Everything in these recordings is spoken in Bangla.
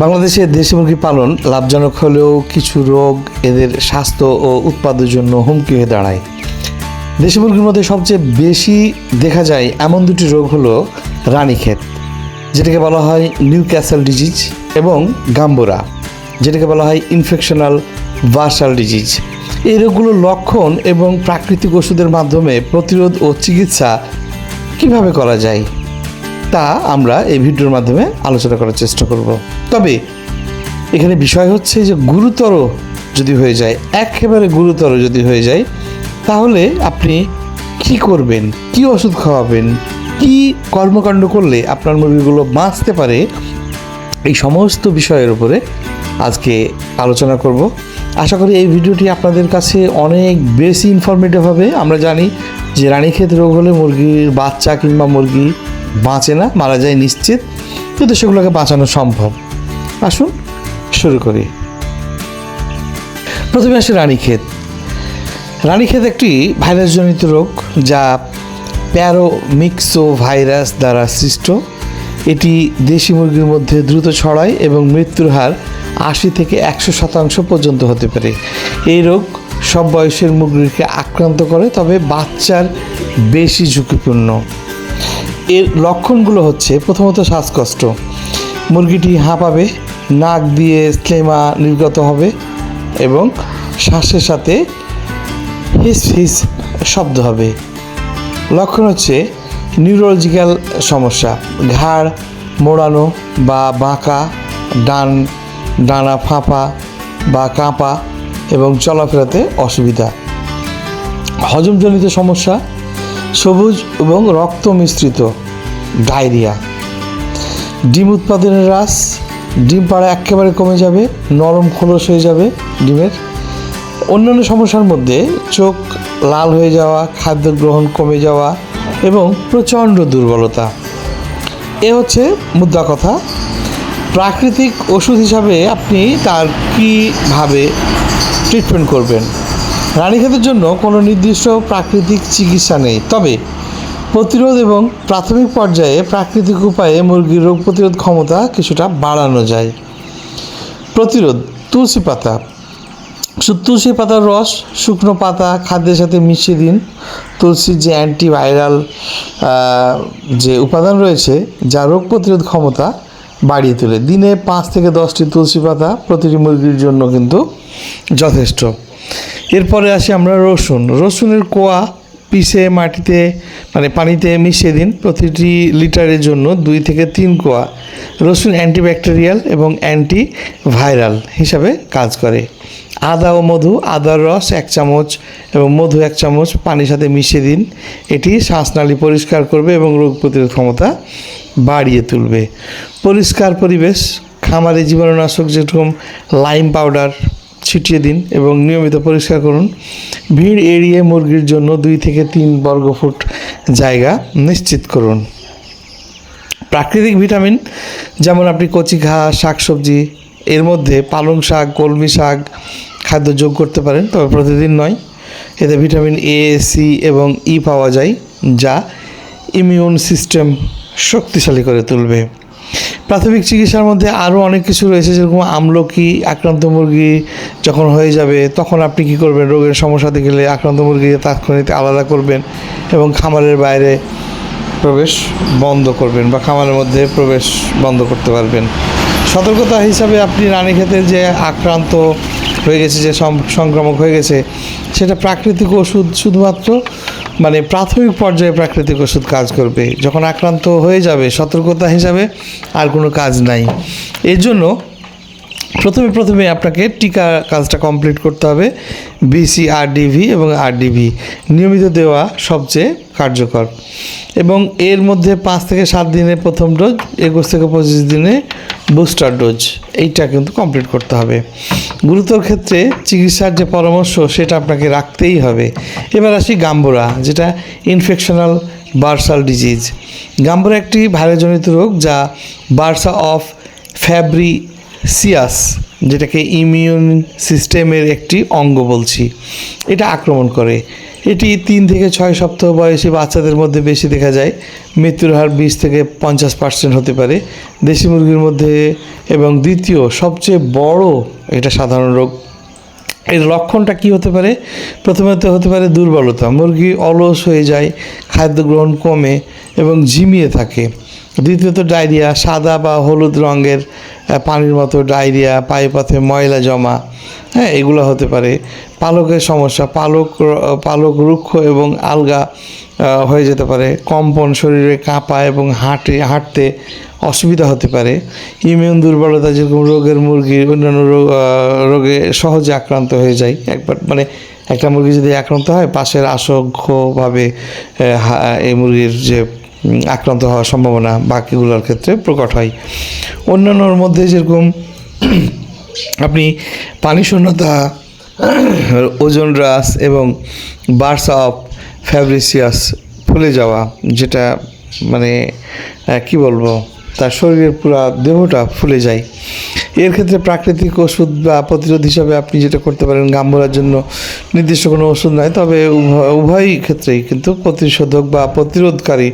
বাংলাদেশে দেশি মুরগি পালন লাভজনক হলেও কিছু রোগ এদের স্বাস্থ্য ও উৎপাদের জন্য হুমকি হয়ে দাঁড়ায়। দেশি মুরগির মধ্যে সবচেয়ে বেশি দেখা যায় এমন দুটি রোগ হলো রানীক্ষেত, যেটাকে বলা হয় নিউ ক্যাসেল ডিজিজ, এবং গাম্বোরা, যেটাকে বলা হয় ইনফেকশনাল ভার্সাল ডিজিজ। এই রোগগুলোর লক্ষণ এবং প্রাকৃতিক ওষুধের মাধ্যমে প্রতিরোধ ও চিকিৎসা কীভাবে করা যায়? তা আমরা এই ভিডিওর মাধ্যমে আলোচনা করার চেষ্টা করব। তবে এখানে বিষয় হচ্ছে যে গুরুতর যদি হয়ে যায়, একেবারে গুরুতর যদি হয়ে যায়, তাহলে আপনি কি করবেন? কি ওষুধ খাওয়াবেন? কি কর্মকাণ্ড করলে আপনার মুরগিগুলো বাঁচতে পারে? এই সমস্ত বিষয়ের উপরে আজকে আলোচনা করব। আশা করি এই ভিডিওটি আপনাদের কাছে অনেক বেশি ইনফরমেটিভ হবে। আমরা জানি যে রানীক্ষেত রোগ হলে মুরগির বাচ্চা কিংবা মুরগি বাঁচে না, মারা যায় নিশ্চিত। কিন্তু সেগুলোকে বাঁচানো সম্ভব। আসুন, শুরু করি। প্রথমে আসে রানীক্ষেত রানীক্ষেত একটি ভাইরাসজনিত রোগ যা প্যারোমিক্সো ভাইরাস দ্বারা সৃষ্ট। এটি দেশি মুরগির মধ্যে দ্রুত ছড়ায় এবং মৃত্যুর হার আশি থেকে একশো শতাংশ পর্যন্ত হতে পারে। এই রোগ সব বয়সের মুরগিকে আক্রান্ত করে, তবে বাচ্চার বেশি ঝুঁকিপূর্ণ। এর লক্ষণগুলো হচ্ছে প্রথমত শ্বাসকষ্ট। মুরগিটি হাঁপাবে, নাক দিয়ে স্লেমা নির্গত হবে এবং শ্বাসের সাথে হিস হিস শব্দ হবে। লক্ষণ হচ্ছে নিউরোলজিক্যাল সমস্যা, ঘাড় মোড়ানো বা বাঁকা, ডান, ডানা ফাঁপা বা কাঁপা এবং চলাফেরাতে অসুবিধা। হজমজনিত সমস্যা সবুজ এবং রক্ত মিশ্রিত ডায়রিয়া। ডিম উৎপাদনের হ্রাস, ডিম পাড়া একেবারে কমে যাবে, নরম খোলস হয়ে যাবে ডিমের। অন্যান্য সমস্যার মধ্যে চোখ লাল হয়ে যাওয়া, খাদ্য গ্রহণ কমে যাওয়া এবং প্রচণ্ড দুর্বলতা। এ হচ্ছে মুদ্রা কথা। প্রাকৃতিক ওষুধ হিসাবে আপনি তার কীভাবে ট্রিটমেন্ট করবেন? রানীক্ষেতের জন্য কোনো নির্দিষ্ট প্রাকৃতিক চিকিৎসা নেই। তবে প্রতিরোধ এবং প্রাথমিক পর্যায়ে প্রাকৃতিক উপায়ে মুরগির রোগ প্রতিরোধ ক্ষমতা কিছুটা বাড়ানো যায়। প্রতিরোধ, তুলসী পাতা। তুলসী পাতার রস, শুকনো পাতা, খাদ্যের সাথে মিশিয়ে দিন। তুলসীর যে অ্যান্টিভাইরাল যে উপাদান রয়েছে, যা রোগ প্রতিরোধ ক্ষমতা বাড়িয়ে তোলে। দিনে পাঁচ থেকে দশটি তুলসী পাতা প্রতিটি মুরগির জন্য কিন্তু যথেষ্ট। এরপরে আসি আমরা রসুন। রসুনের কোয়া পিষে মাটিতে মানে পানিতে মিশিয়ে দিন প্রতিটি লিটারের জন্য দুই থেকে তিন কোয়া। রসুন অ্যান্টিব্যাকটেরিয়াল এবং অ্যান্টি ভাইরাল হিসাবে কাজ করে। আদা ও মধু, আদার রস এক চামচ এবং মধু এক চামচ পানির সাথে মিশিয়ে দিন। এটি শ্বাসনালী পরিষ্কার করবে এবং রোগ প্রতিরোধ ক্ষমতা বাড়িয়ে তুলবে। পরিষ্কার পরিবেশ, খামারে জীবাণুনাশক যেরকম লাইম পাউডার ছিটিয়ে দিন এবং নিয়মিত পরিষ্কার করুন। ভিড় এড়িয়ে মুরগির জন্য দুই থেকে তিন বর্গফুট জায়গা নিশ্চিত করুন। প্রাকৃতিক ভিটামিন, যেমন আপনি কচি ঘাস, শাকসবজি, এর মধ্যে পালং শাক, কলমি শাক খাদ্য যোগ করতে পারেন, তবে প্রতিদিন নয়। এতে ভিটামিন এ সি এবং ই পাওয়া যায়, যা ইমিউন সিস্টেম শক্তিশালী করে তুলবে। প্রাথমিক চিকিৎসার মধ্যে আরও অনেক কিছু রয়েছে, যেরকম আমলকি, আক্রান্ত মুরগি যখন হয়ে যাবে, তখন আপনি কি করবেন? রোগের সমস্যা দেখলে আক্রান্ত মুরগি তাৎক্ষণিক আলাদা করবেন এবং খামারের বাইরে প্রবেশ বন্ধ করবেন বা খামারের মধ্যে প্রবেশ বন্ধ করতে পারবেন। সতর্কতা হিসাবে আপনি রানীক্ষেতে যে আক্রান্ত হয়ে গেছে, যে সংক্রামক হয়ে গেছে, সেটা প্রাকৃতিক ওষুধ শুধুমাত্র মানে প্রাথমিক পর্যায়ে প্রাকৃতিক ওষুধ কাজ করবে। যখন আক্রান্ত হয়ে যাবে সতর্কতা হিসাবে আর কোনো কাজ নাই। এর জন্য প্রথমে প্রথমে আপনাকে টিকা কাজটা কমপ্লিট করতে হবে বিসি আরডিভি এবং আরডিভি নিয়মিত দেওয়া সবচেয়ে কার্যকর। এবং এর মধ্যে পাঁচ থেকে সাত দিনে প্রথম ডোজ, একুশ থেকে পঁচিশ দিনে বুস্টার ডোজ। এইটা কিন্তু কমপ্লিট করতে হবে। গুরুতর ক্ষেত্রে চিকিৎসার যে পরামর্শ, সেটা আপনাকে রাখতেই হবে। এবার আসি গাম্বুরা, যেটা ইনফেকশনাল বার্সাল ডিজিজ গাম্বুরা একটি ভাইরাসজনিত রোগ যা বার্সা অফ ফ্যাব্রি সিয়াস যেটাকে ইমিউন সিস্টেমের একটি অঙ্গ বলছি, এটা আক্রমণ করে। এটি তিন থেকে ছয় সপ্তাহ বয়সী বাচ্চাদের মধ্যে বেশি দেখা যায়। মৃত্যুর হার বিশ থেকে পঞ্চাশ পার্সেন্ট হতে পারে। দেশি মুরগির মধ্যে এবং দ্বিতীয় সবচেয়ে বড় এটা সাধারণ রোগ। এর লক্ষণটা কি হতে পারে? প্রথমত হতে পারে দুর্বলতা। মুরগি অলস হয়ে যায়, খাদ্য গ্রহণ কমে এবং ঝিমিয়ে থাকে। দ্বিতীয়ত ডায়রিয়া, সাদা বা হলুদ রঙের পানির মতো ডায়রিয়া পায়ে পথে ময়লা জমা হ্যাঁ এগুলো হতে পারে। পালকের সমস্যা, পালক পালক রুক্ষ এবং আলগা হয়ে যেতে পারে। কম্পন শরীরে কাঁপা এবং হাঁটে, হাঁটতে অসুবিধা হতে পারে। ইমিউন দুর্বলতা যেরকম রোগের মুরগি, অন্যান্য রোগ রোগে সহজে আক্রান্ত হয়ে যায়। একবার মানে একটা মুরগি যদি আক্রান্ত হয়, পাশের হা- এই মুরগির যে আক্রান্ত হওয়ার সম্ভাবনা বাকিগুলোর ক্ষেত্রে প্রকট হয়। অন্যান্যর মধ্যে যেরকম আপনি পানি শূন্যতা, ওজন হ্রাস এবং বার্স অফ ফ্যাব্রিসিয়াস ফুলে যাওয়া, যেটা মানে কি বলব, তার শরীরের পুরা দেহটা ফুলে যায়। এর ক্ষেত্রে প্রাকৃতিক ওষুধ বা প্রতিরোধ হিসাবে আপনি যেটা করতে পারেন গাম্বুরার জন্য নির্দিষ্ট কোনো ওষুধ নয় তবে উভয় ক্ষেত্রেই কিন্তু প্রতিষেধক বা প্রতিরোধকারী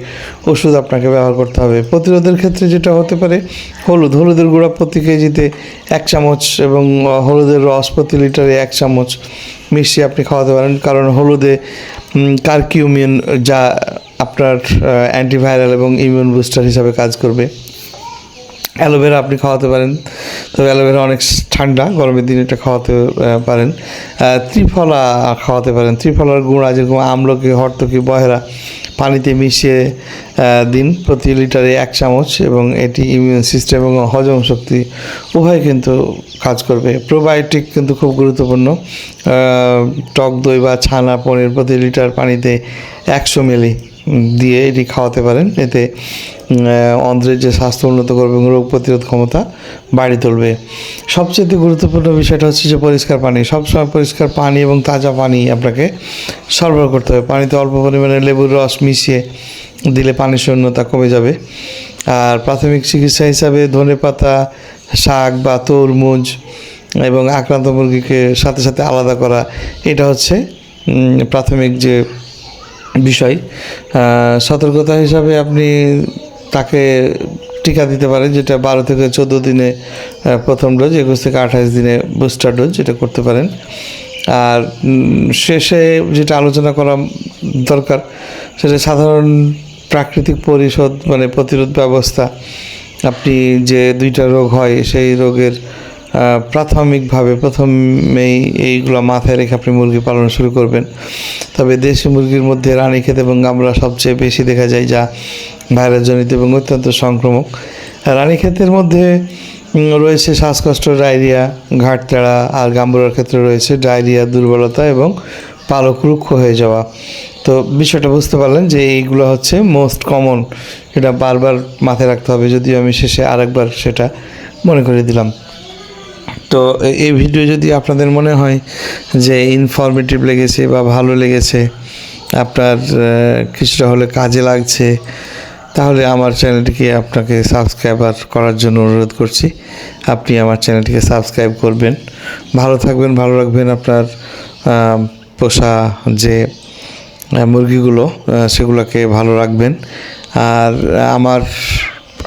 ওষুধ আপনাকে ব্যবহার করতে হবে। প্রতিরোধের ক্ষেত্রে যেটা হতে পারে, হলুদ, হলুদের গুঁড়া প্রতি কেজিতে এক চামচ এবং হলুদের রস প্রতি লিটারে এক চামচ মিশিয়ে আপনি খাওয়াতে পারেন, কারণ হলুদে কার্কিউমিন যা আপনার অ্যান্টিভাইরাল এবং ইমিউন বুস্টার হিসাবে কাজ করবে। অ্যালোভেরা আপনি খাওয়াতে পারেন। তবে অ্যালোভেরা অনেক ঠান্ডা, গরমের দিনে এটা খাওয়াতে পারেন। ত্রিফলা খাওয়াতে পারেন। ত্রিফলার গুঁড়া যেরকম আমলকি, হরতকি, বহেরা পানিতে মিশিয়ে দিন প্রতি লিটারে এক চামচ এবং এটি ইমিউন সিস্টেম এবং হজম শক্তি উভয় কিন্তু কাজ করবে। প্রোবায়োটিক কিন্তু খুব গুরুত্বপূর্ণ। টক দই বা ছানা পনির প্রতি লিটার পানিতে একশো মিলি দিয়ে এটি খাওয়াতে পারেন। এতে অন্ধ্রের যে স্বাস্থ্য উন্নত করবে এবং রোগ প্রতিরোধ ক্ষমতা বাড়িয়ে তুলবে। সবচেয়ে গুরুত্বপূর্ণ বিষয়টা হচ্ছে যে পরিষ্কার পানি। সবসময় পরিষ্কার পানি এবং তাজা পানি আপনাকে সরবরাহ করতে হবে। পানিতে অল্প পরিমাণে লেবুর রস মিশিয়ে দিলে পানির শূন্যতা কমে যাবে। আর প্রাথমিক চিকিৎসা হিসাবে ধনেপাতা শাক বা তরমুজ এবং আক্রান্ত মুরগিকে সাথে সাথে আলাদা করা, এটা হচ্ছে প্রাথমিক যে বিষয় সতর্কতা হিসাবে আপনি তাকে টিকা দিতে পারেন, যেটা বারো থেকে চোদ্দ দিনে প্রথম ডোজ একুশ থেকে আঠাশ দিনে বুস্টার ডোজ যেটা করতে পারেন। আর শেষে যেটা আলোচনা করা দরকার, সেটা সাধারণ প্রাকৃতিক পরিশোধ মানে প্রতিরোধ ব্যবস্থা, আপনি যে দুইটা রোগ হয়, সেই রোগের প্রাথমিকভাবে প্রথমেই এইগুলো মাথায় রেখে আপনি মুরগি পালন শুরু করবেন। তবে দেশি মুরগির মধ্যে রানীক্ষেত এবং গামলা সবচেয়ে বেশি দেখা যায়, যা ভাইরাসজনিত এবং অত্যন্ত সংক্রমক। রানীক্ষেতের মধ্যে রয়েছে শ্বাসকষ্ট, ডায়রিয়া, ঘাটতেড়া আর গাম্বুরার ক্ষেত্রে রয়েছে ডায়রিয়া, দুর্বলতা এবং পালক রুক্ষ হয়ে যাওয়া। তো বিষয়টা বুঝতে পারলেন যে এইগুলো হচ্ছে মোস্ট কমন এটা বারবার মাথায় রাখতে হবে, যদিও আমি শেষে আরেকবার সেটা মনে করে দিলাম। তো এই ভিডিও যদি আপনাদের মনে হয় যে ইনফরমেটিভ লেগেছে বা ভালো লেগেছে, আপনার কিছুটা হলে কাজে লাগছে, তাহলে আমার চ্যানেলটিকে আপনাকে সাবস্ক্রাইবার করার জন্য অনুরোধ করছি। আপনি আমার চ্যানেলটিকে সাবস্ক্রাইব করবেন। ভালো থাকবেন, ভালো রাখবেন আপনার পোষা যে মুরগিগুলো সেগুলোকে ভালো রাখবেন। আর আমার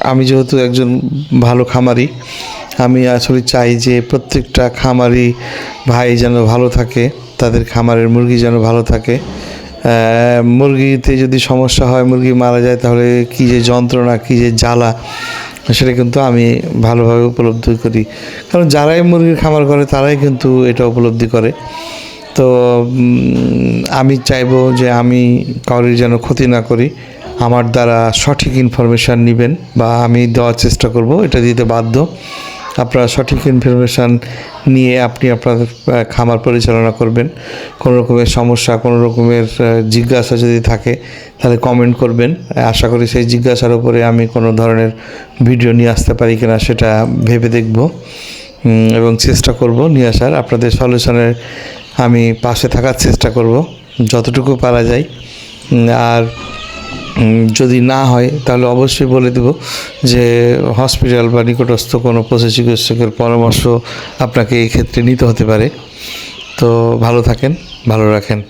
আমি যেহেতু একজন ভালো খামারি, আমি আসলে চাই যে প্রত্যেকটা খামারি ভাই যেন ভালো থাকে, তাদের খামারের মুরগি যেন ভালো থাকে। মুরগিতে যদি সমস্যা হয়, মুরগি মারা যায়, তাহলে কী যে যন্ত্রণা, কী যে জ্বালা, সেটা কিন্তু আমি ভালোভাবে উপলব্ধি করি। কারণ যারাই মুরগির খামার করে, তারাই কিন্তু এটা উপলব্ধি করে। তো আমি চাইব যে আমি কারোর যেন ক্ষতি না করি। আমার দ্বারা সঠিক ইনফরমেশান নেবেন বা আমি দেওয়ার চেষ্টা করব এটা দিতে বাধ্য। আপনারা সঠিক ইনফরমেশান নিয়ে আপনি আপনাদের আহ, খামার পরিচালনা করবেন। কোনো রকমের সমস্যা কোনো রকমের জিজ্ঞাসা যদি থাকে তাহলে কমেন্ট করবেন। আশা করি সেই জিজ্ঞাসার উপরে আমি কোনো ধরনের ভিডিও নিয়ে আসতে পারি কিনা সেটা ভেবে দেখব। এবং চেষ্টা করব নিয়ে আসার। আপনাদের সলিউশনের আমি পাশে থাকার চেষ্টা করব যতটুকু পারা যায়। আর যদি না হয়, তাহলে অবশ্যই বলে দেব যে হসপিটাল বা নিকটস্থ কোনো পশু চিকিৎসকের পরামর্শ আপনাকে এই ক্ষেত্রে নিতে হতে পারে। তো ভালো থাকেন, ভালো রাখেন।